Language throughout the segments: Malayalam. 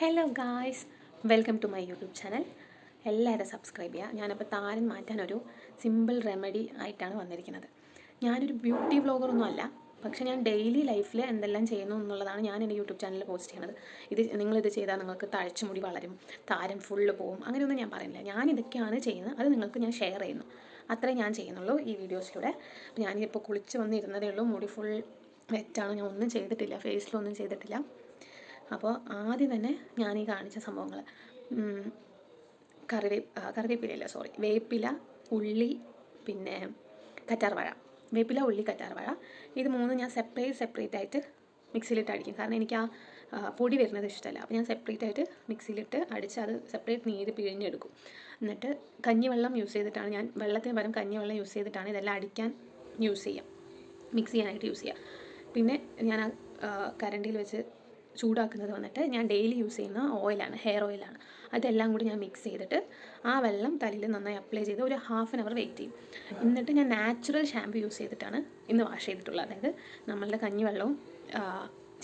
Hello guys welcome to my YouTube channel എല്ലാവരും സബ്സ്ക്രൈബ് ചെയ്യുക. ഞാനപ്പോൾ താരൻ മാറ്റാനൊരു സിമ്പിൾ റെമഡി ആയിട്ടാണ് വന്നിരിക്കുന്നത്. ഞാനൊരു ബ്യൂട്ടി വ്ളോഗറൊന്നും അല്ല. പക്ഷേ ഞാൻ ഡെയിലി ലൈഫിൽ എന്തെല്ലാം ചെയ്യുന്നു എന്നുള്ളതാണ് ഞാൻ എന്റെ യൂട്യൂബ് ചാനലിൽ പോസ്റ്റ് ചെയ്യുന്നത് ഇത് നിങ്ങളിത് ചെയ്താൽ നിങ്ങൾക്ക് തഴച്ചുമുടി വളരും താരൻ ഫുള്ള് പോവും അങ്ങനെയൊന്നും ഞാൻ പറയുന്നില്ല. ഞാൻ ഇതൊക്കെയാണ് ചെയ്യുന്നത്. അത് നിങ്ങൾക്ക് ഞാൻ ഷെയർ ചെയ്യുന്നു. അത്രേ ഞാൻ ചെയ്യുന്നുള്ളൂ ഈ വീഡിയോസിലൂടെ ഞാനിപ്പോൾ കുളിച്ച് വന്നിരുന്നതേ ഉള്ളൂ. മുടി ഫുൾ വെറ്റാണ് ഞാൻ ഒന്നും ചെയ്തിട്ടില്ല. ഫേസിലൊന്നും ചെയ്തിട്ടില്ല. അപ്പോൾ ആദ്യം തന്നെ ഞാൻ ഈ കാണിച്ച സംഭവങ്ങൾ കറിവേ കറിവേപ്പിലല്ല സോറി വേപ്പില ഉള്ളി പിന്നെ കറ്റാർവാഴ വേപ്പില ഉള്ളി കറ്റാർവാഴ. ഇത് മൂന്നും ഞാൻ സെപ്പറേറ്റ് സെപ്പറേറ്റ് ആയിട്ട് മിക്സിയിലിട്ട് അടിക്കും. കാരണം എനിക്ക് ആ ആ, പൊടി വരുന്നത് ഇഷ്ടമല്ല. അപ്പോൾ ഞാൻ സെപ്പറേറ്റ് ആയിട്ട് മിക്സിയിലിട്ട് അടിച്ച് അത് സെപ്പറേറ്റ് നീര് പിഴിഞ്ഞെടുക്കും. എന്നിട്ട് കഞ്ഞിവെള്ളം യൂസ് ചെയ്തിട്ടാണ് ഞാൻ വെള്ളത്തിന് പകരം കഞ്ഞിവെള്ളം യൂസ് ചെയ്തിട്ടാണ് ഇതെല്ലാം അടിക്കാൻ യൂസ് ചെയ്യാം. മിക്സ് ചെയ്യാനായിട്ട് യൂസ് ചെയ്യാം. പിന്നെ ഞാൻ ആ കരണ്ടിയിൽ വെച്ച് ചൂടാക്കുന്നത് വന്നിട്ട് ഞാൻ ഡെയിലി യൂസ് ചെയ്യുന്ന ഓയിലാണ് ഹെയർ ഓയിലാണ് അതെല്ലാം കൂടി ഞാൻ മിക്സ് ചെയ്തിട്ട് ആ വെള്ളം തലയിൽ നന്നായി അപ്ലൈ ചെയ്ത് ഒരു ഹാഫ് ആൻ അവർ വെയിറ്റ് ചെയ്യും. എന്നിട്ട് ഞാൻ നാച്ചുറൽ ഷാമ്പു യൂസ് ചെയ്തിട്ടാണ് ഇന്ന് വാഷ് ചെയ്തിട്ടുള്ളത്. അതായത് നമ്മളുടെ കഞ്ഞി വെള്ളവും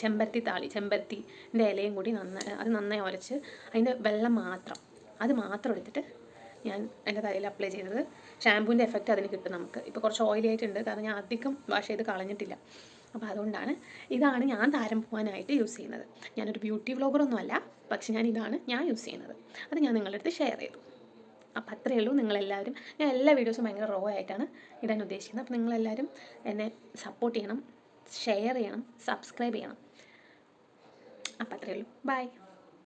ചെമ്പരത്തി താളി ചെമ്പരത്തിന്റെ ഇലയും കൂടി നന്നായി അത് നന്നായി ഉരച്ച് അതിന്റെ വെള്ളം മാത്രം അത് മാത്രം എടുത്തിട്ട് ഞാൻ എന്റെ തലയിൽ അപ്ലൈ ചെയ്തത് ഷാമ്പൂവിന്റെ എഫക്റ്റ് അതിന് കിട്ടും നമുക്ക്. ഇപ്പോൾ കുറച്ച് ഓയിലി ആയിട്ടുണ്ട് കാരണം ഞാൻ അധികം വാഷ് ചെയ്ത് കളഞ്ഞിട്ടില്ല. അപ്പോൾ അതുകൊണ്ടാണ് ഇതാണ് ഞാൻ താരം പോകാനായിട്ട് യൂസ് ചെയ്യുന്നത്. ഞാനൊരു ബ്യൂട്ടി വ്ളോഗറൊന്നും അല്ല പക്ഷെ ഞാൻ ഇതാണ് ഞാൻ യൂസ് ചെയ്യുന്നത്. അത് ഞാൻ നിങ്ങളുടെ അടുത്ത് ഷെയർ ചെയ്തു. അപ്പം അത്രയേ ഉള്ളൂ നിങ്ങളെല്ലാവരും. ഞാൻ എല്ലാ വീഡിയോസും ഭയങ്കര റോ ആയിട്ടാണ് ഇടാൻ ഉദ്ദേശിക്കുന്നത്. അപ്പോൾ നിങ്ങളെല്ലാവരും എന്നെ സപ്പോർട്ട് ചെയ്യണം ഷെയർ ചെയ്യണം സബ്സ്ക്രൈബ് ചെയ്യണം. അപ്പം അത്രയേ ഉള്ളൂ. ബൈ